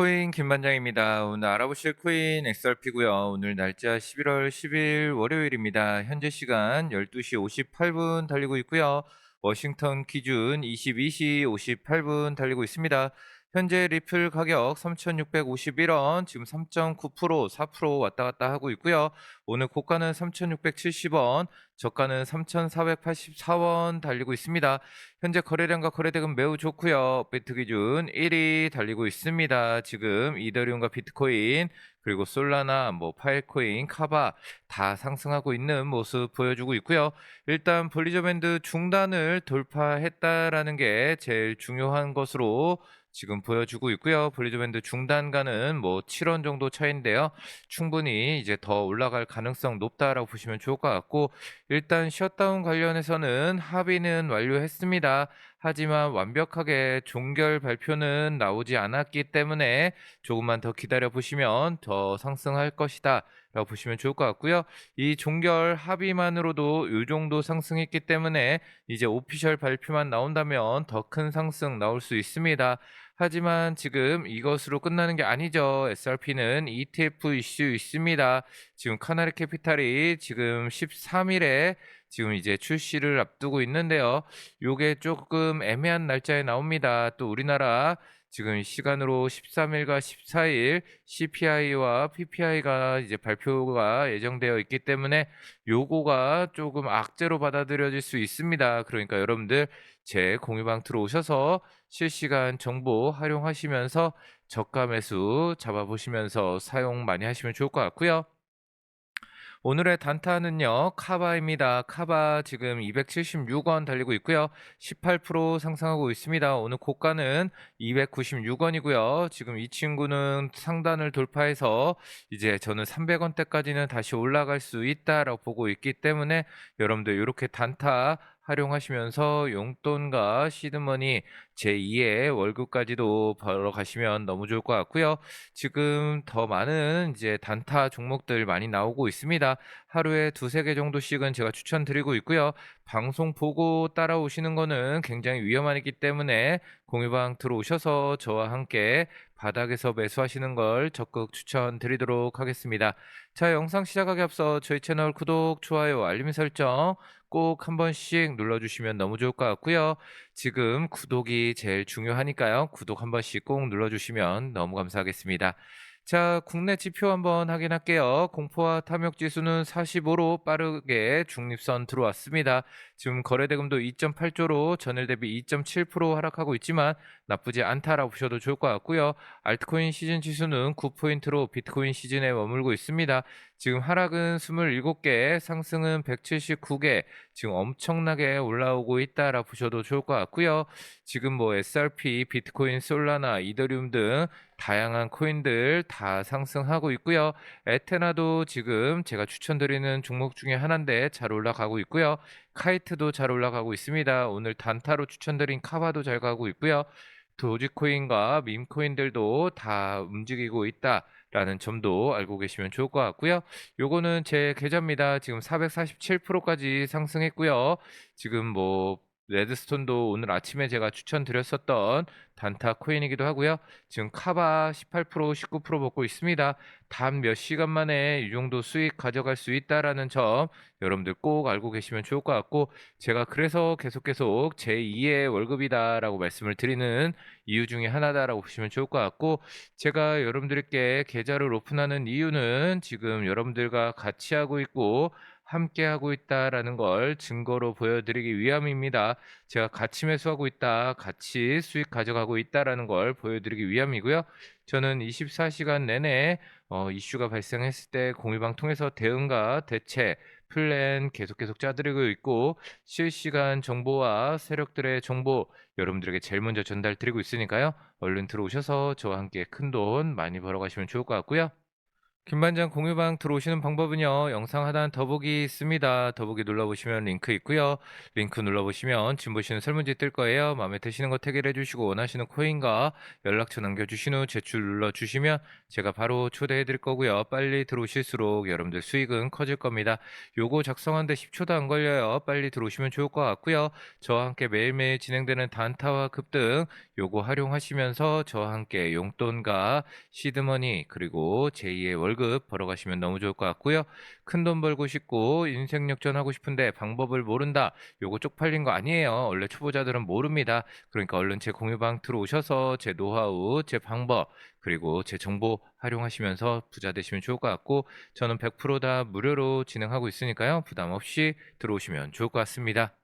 비트코인 김반장입니다. 오늘 알아보실 코인 XRP고요. 오늘 날짜 11월 10일 월요일입니다. 현재 시간 12시 58분 달리고 있고요. 워싱턴 기준 22시 58분 달리고 있습니다. 현재 리플 가격 3,651원, 지금 3.9%, 4% 왔다 갔다 하고 있고요. 오늘 고가는 3,670원, 저가는 3,484원 달리고 있습니다. 현재 거래량과 거래대금 매우 좋고요. 비트 기준 1위 달리고 있습니다. 지금 이더리움과 비트코인 그리고 솔라나 뭐 파일코인, 카바 다 상승하고 있는 모습 보여주고 있고요. 일단 볼리저 밴드 중단을 돌파했다라는 게 제일 중요한 것으로 지금 보여주고 있고요. 볼리저밴드 중단가는 뭐 7원 정도 차인데요. 충분히 이제 더 올라갈 가능성 높다라고 보시면 좋을 것 같고 일단 셧다운 관련해서는 합의는 완료했습니다. 하지만 완벽하게 종결 발표는 나오지 않았기 때문에 조금만 더 기다려 보시면 더 상승할 것이다. 라고 보시면 좋을 것 같고요. 이 종결 합의만으로도 이 정도 상승했기 때문에 이제 오피셜 발표만 나온다면 더 큰 상승 나올 수 있습니다. 하지만 지금 이것으로 끝나는 게 아니죠. SRP는 ETF 이슈 있습니다. 지금 카나리 캐피탈이 지금 13일에 지금 이제 출시를 앞두고 있는데요. 요게 조금 애매한 날짜에 나옵니다. 또 우리나라 지금 시간으로 13일과 14일 CPI와 PPI가 이제 발표가 예정되어 있기 때문에 요거가 조금 악재로 받아들여질 수 있습니다. 그러니까 여러분들 제 공유방 들어오셔서 실시간 정보 활용하시면서 저가 매수 잡아보시면서 사용 많이 하시면 좋을 것 같고요. 오늘의 단타는요, 카바입니다. 카바 지금 276원 달리고 있고요. 18% 상승하고 있습니다. 오늘 고가는 296원이고요. 지금 이 친구는 상단을 돌파해서 이제 저는 300원대까지는 다시 올라갈 수 있다라고 보고 있기 때문에 여러분들 이렇게 단타 활용하시면서 용돈과 시드머니 제2의 월급까지도 벌어 가시면 너무 좋을 것 같고요. 지금 더 많은 이제 단타 종목들 많이 나오고 있습니다. 하루에 두세 개 정도씩은 제가 추천드리고 있고요. 방송 보고 따라오시는 거는 굉장히 위험하기 때문에 공유방 들어오셔서 저와 함께 바닥에서 매수하시는 걸 적극 추천드리도록 하겠습니다. 자, 영상 시작하기 앞서 저희 채널 구독, 좋아요, 알림 설정 꼭 한 번씩 눌러주시면 너무 좋을 것 같고요. 지금 구독이 제일 중요하니까요. 구독 한 번씩 꼭 눌러주시면 너무 감사하겠습니다. 자, 국내 지표 한번 확인할게요. 공포와 탐욕 지수는 45로 빠르게 중립선 들어왔습니다. 지금 거래대금도 2.8조로 전일 대비 2.7% 하락하고 있지만 나쁘지 않다라고 보셔도 좋을 것 같고요. 알트코인 시즌 지수는 9포인트로 비트코인 시즌에 머물고 있습니다. 지금 하락은 27개, 상승은 179개, 지금 엄청나게 올라오고 있다라 보셔도 좋을 것 같고요. 지금 뭐 SRP, 비트코인, 솔라나, 이더리움 등 다양한 코인들 다 상승하고 있고요. 에테나도 지금 제가 추천드리는 종목 중에 하나인데 잘 올라가고 있고요. 카이트도 잘 올라가고 있습니다. 오늘 단타로 추천드린 카바도 잘 가고 있고요. 도지코인과 밈코인들도 다 움직이고 있다 라는 점도 알고 계시면 좋을 것 같고요. 요거는 제 계좌입니다. 지금 447%까지 상승했고요. 지금 뭐 레드스톤도 오늘 아침에 제가 추천드렸었던 단타 코인이기도 하고요. 지금 카바 18% 19% 먹고 있습니다. 단 몇 시간 만에 이 정도 수익 가져갈 수 있다라는 점 여러분들 꼭 알고 계시면 좋을 것 같고 제가 그래서 계속 계속 제2의 월급이다라고 말씀을 드리는 이유 중에 하나다라고 보시면 좋을 것 같고 제가 여러분들께 계좌를 오픈하는 이유는 지금 여러분들과 같이 하고 있고 함께 하고 있다라는 걸 증거로 보여드리기 위함입니다. 제가 같이 매수하고 있다, 같이 수익 가져가고 있다라는 걸 보여드리기 위함이고요. 저는 24시간 내내 어, 이슈가 발생했을 때 공유방 통해서 대응과 대체 플랜 계속 계속 짜드리고 있고 실시간 정보와 세력들의 정보 여러분들에게 제일 먼저 전달 드리고 있으니까요. 얼른 들어오셔서 저와 함께 큰 돈 많이 벌어가시면 좋을 것 같고요. 김반장 공유방 들어오시는 방법은요. 영상 하단 더보기 있습니다. 더보기 눌러보시면 링크 있고요. 링크 눌러보시면 지금 보시는 설문지 뜰 거예요. 마음에 드시는 거 태그를 해주시고 원하시는 코인과 연락처 남겨주신 후 제출 눌러주시면 제가 바로 초대해 드릴 거고요. 빨리 들어오실수록 여러분들 수익은 커질 겁니다. 요거 작성하는데 10초도 안 걸려요. 빨리 들어오시면 좋을 것 같고요. 저와 함께 매일매일 진행되는 단타와 급등 요거 활용하시면서 저와 함께 용돈과 시드머니 그리고 제2의 월급 벌어가시면 너무 좋을 것 같고요. 큰 돈 벌고 싶고 인생 역전하고 싶은데 방법을 모른다. 요거 쪽팔린 거 아니에요. 원래 초보자들은 모릅니다. 그러니까 얼른 제 공유방 들어오셔서 제 노하우, 제 방법 그리고 제 정보 활용하시면서 부자 되시면 좋을 것 같고 저는 100%다 무료로 진행하고 있으니까요. 부담 없이 들어오시면 좋을 것 같습니다.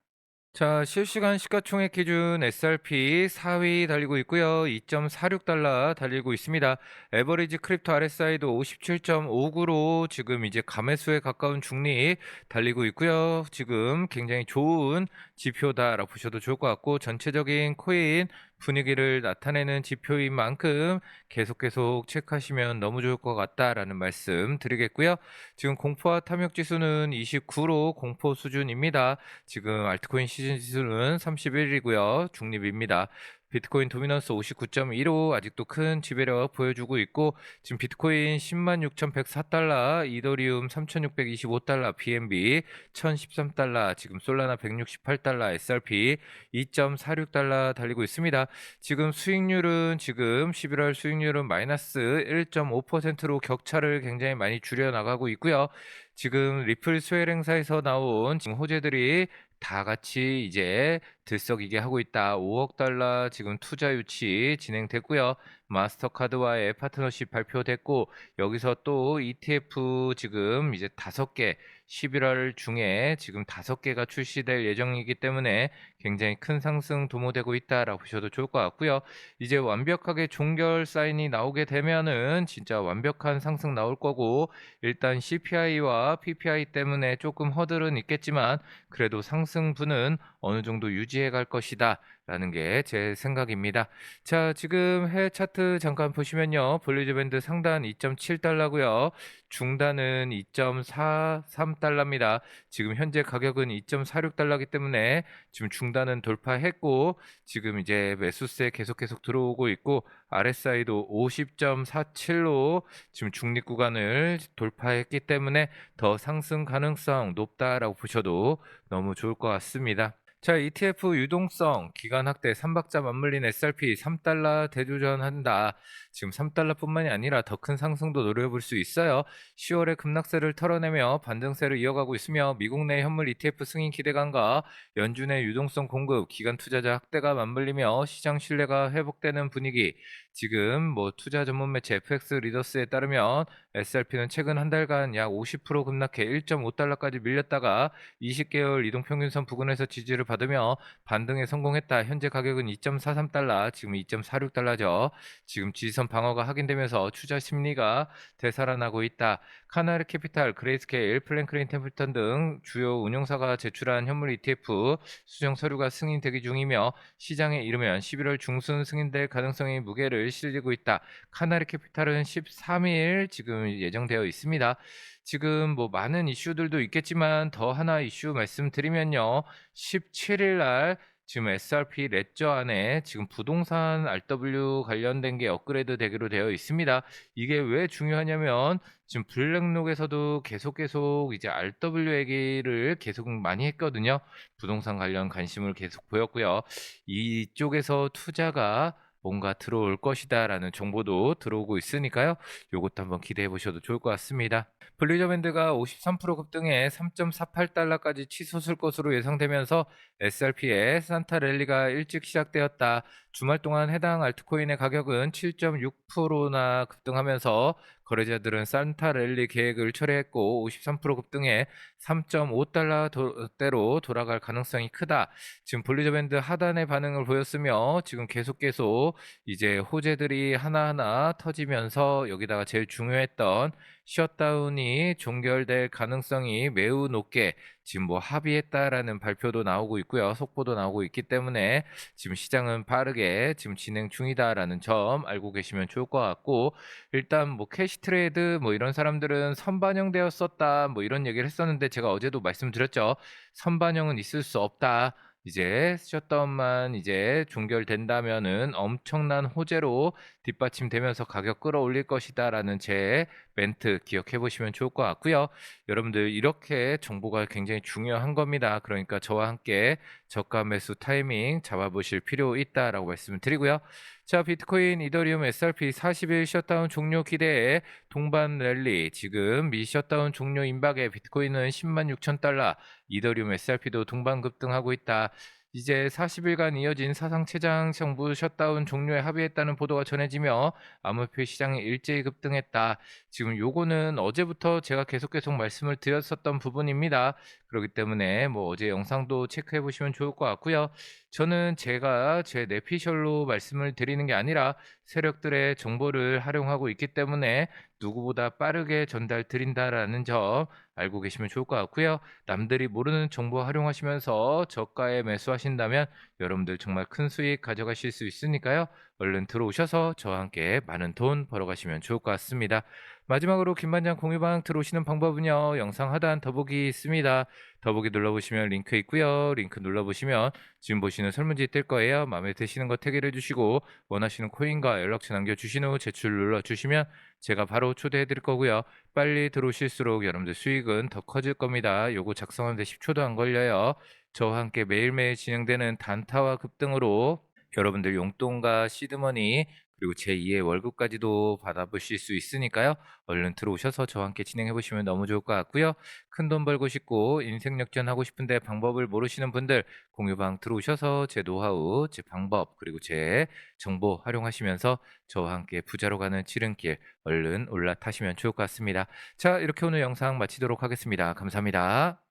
자, 실시간 시가총액 기준 SRP 4위 달리고 있고요. 2.46달러 달리고 있습니다. 에버리지 크립토 RSI도 57.59로 지금 이제 감매수에 가까운 중립 달리고 있고요. 지금 굉장히 좋은 지표다라고 보셔도 좋을 것 같고 전체적인 코인 분위기를 나타내는 지표인 만큼 계속 계속 체크하시면 너무 좋을 것 같다라는 말씀 드리겠고요. 지금 공포와 탐욕 지수는 29로 공포 수준입니다. 지금 알트코인 시즌 지수는 31이고요. 중립입니다. 비트코인 도미넌스 59.15 아직도 큰 지배력 보여주고 있고 지금 비트코인 106,104달러, 이더리움 3,625달러, BNB 1,013달러, 지금 솔라나 168달러, SRP 2.46달러 달리고 있습니다. 지금 수익률은 지금 11월 수익률은 마이너스 1.5%로 격차를 굉장히 많이 줄여 나가고 있고요. 지금 리플 수혜일 행사에서 나온 지금 호재들이 다 같이 이제 들썩이게 하고 있다. 5억 달러 지금 투자 유치 진행됐고요. 마스터카드와의 파트너십 발표됐고 여기서 또 ETF 지금 이제 다섯 개 11월 중에 지금 다섯 개가 출시될 예정이기 때문에 굉장히 큰 상승 도모되고 있다라고 보셔도 좋을 것 같고요. 이제 완벽하게 종결 사인이 나오게 되면은 진짜 완벽한 상승 나올 거고 일단 CPI와 PPI 때문에 조금 허들은 있겠지만 그래도 상승분은 어느 정도 유지 해 갈 것이다. 라는 게 제 생각입니다. 자, 지금 해외 차트 잠깐 보시면요. 볼리즈 밴드 상단 2.7달러고요. 중단은 2.43달러입니다. 지금 현재 가격은 2.46달러이기 때문에 지금 중단은 돌파했고 지금 이제 매수세 계속 계속 들어오고 있고 RSI도 50.47로 지금 중립 구간을 돌파했기 때문에 더 상승 가능성 높다라고 보셔도 너무 좋을 것 같습니다. 자, ETF 유동성 기간 확대 3박자 맞물린 SRP 3달러 대조전한다. 지금 3달러뿐만이 아니라 더 큰 상승도 노려볼 수 있어요. 10월에 급락세를 털어내며 반등세를 이어가고 있으며 미국 내 현물 ETF 승인 기대감과 연준의 유동성 공급, 기간 투자자 확대가 맞물리며 시장 신뢰가 회복되는 분위기. 지금 뭐 투자 전문 매체 FX 리더스에 따르면 SRP는 최근 한 달간 약 50% 급락해 1.5달러까지 밀렸다가 20개월 이동평균선 부근에서 지지를 받으며 반등에 성공했다. 현재 가격은 2.43달러, 지금 2.46달러죠. 지금 지지선 방어가 확인되면서 투자 심리가 되살아나고 있다. 카나르 캐피탈, 그레이스케일, 플랭크린 템플턴 등 주요 운용사가 제출한 현물 ETF 수정 서류가 승인 대기 중이며 시장에 이르면 11월 중순 승인될 가능성이 무게를 실리고 있다. 카나르 캐피탈은 13일 지금 예정되어 있습니다. 지금 뭐 많은 이슈들도 있겠지만 더 하나 이슈 말씀드리면요. 17일 날 지금 SRP 레저 안에 지금 부동산 RW 관련된 게 업그레이드 되기로 되어 있습니다. 이게 왜 중요하냐면 지금 블랙록에서도 계속 계속 이제 RW 얘기를 계속 많이 했거든요. 부동산 관련 관심을 계속 보였고요. 이쪽에서 투자가 뭔가 들어올 것이다라는 정보도 들어오고 있으니까요. 요것도 한번 기대해 보셔도 좋을 것 같습니다. 블리저 밴드가 53% 급등해 3.48달러까지 치솟을 것으로 예상되면서 SRP의 산타 랠리가 일찍 시작되었다. 주말 동안 해당 알트코인의 가격은 7.6%나 급등하면서 거래자들은 산타 랠리 계획을 철회했고 53% 급등해 3.5달러대로 돌아갈 가능성이 크다. 지금 볼리저 밴드 하단의 반응을 보였으며 지금 계속 계속 이제 호재들이 하나하나 터지면서 여기다가 제일 중요했던 셧다운이 종결될 가능성이 매우 높게 지금 뭐 합의했다라는 발표도 나오고 있고요. 속보도 나오고 있기 때문에 지금 시장은 빠르게 지금 진행 중이다라는 점 알고 계시면 좋을 것 같고 일단 뭐 캐시 트레이드 뭐 이런 사람들은 선반영되었었다 뭐 이런 얘기를 했었는데 제가 어제도 말씀드렸죠. 선반영은 있을 수 없다. 이제 셧다운만 이제 종결된다면은 엄청난 호재로 뒷받침되면서 가격 끌어올릴 것이다라는 제 멘트 기억해 보시면 좋을 것 같고요. 여러분들 이렇게 정보가 굉장히 중요한 겁니다. 그러니까 저와 함께 저가 매수 타이밍 잡아보실 필요 있다라고 말씀을 드리고요. 자, 비트코인, 이더리움, SRP 40일 셧다운 종료 기대에 동반 랠리 지금 미 셧다운 종료 임박에 비트코인은 10만 6천 달러, 이더리움, SRP도 동반 급등하고 있다. 이제 40일간 이어진 사상 최장 정부 셧다운 종료에 합의했다는 보도가 전해지며 암호표 시장이 일제히 급등했다. 지금 요거는 어제부터 제가 계속 계속 말씀을 드렸었던 부분입니다. 그렇기 때문에 뭐 어제 영상도 체크해 보시면 좋을 것 같고요. 저는 제가 제 내피셜로 말씀을 드리는 게 아니라 세력들의 정보를 활용하고 있기 때문에 누구보다 빠르게 전달 드린다라는 점 알고 계시면 좋을 것 같고요. 남들이 모르는 정보 활용하시면서 저가에 매수하신다면 여러분들 정말 큰 수익 가져가실 수 있으니까요. 얼른 들어오셔서 저와 함께 많은 돈 벌어가시면 좋을 것 같습니다. 마지막으로 김반장 공유방 들어오시는 방법은요. 영상 하단 더보기 있습니다. 더보기 눌러보시면 링크 있고요. 링크 눌러보시면 지금 보시는 설문지 뜰 거예요. 마음에 드시는 거 태그를 해주시고 원하시는 코인과 연락처 남겨주신 후 제출 눌러주시면 제가 바로 초대해 드릴 거고요. 빨리 들어오실수록 여러분들 수익은 더 커질 겁니다. 요거 작성하는데 10초도 안 걸려요. 저와 함께 매일매일 진행되는 단타와 급등으로 여러분들 용돈과 시드머니 그리고 제2의 월급까지도 받아보실 수 있으니까요. 얼른 들어오셔서 저와 함께 진행해 보시면 너무 좋을 것 같고요. 큰 돈 벌고 싶고 인생 역전하고 싶은데 방법을 모르시는 분들 공유방 들어오셔서 제 노하우, 제 방법 그리고 제 정보 활용하시면서 저와 함께 부자로 가는 지름길 얼른 올라타시면 좋을 것 같습니다. 자 이렇게 오늘 영상 마치도록 하겠습니다. 감사합니다.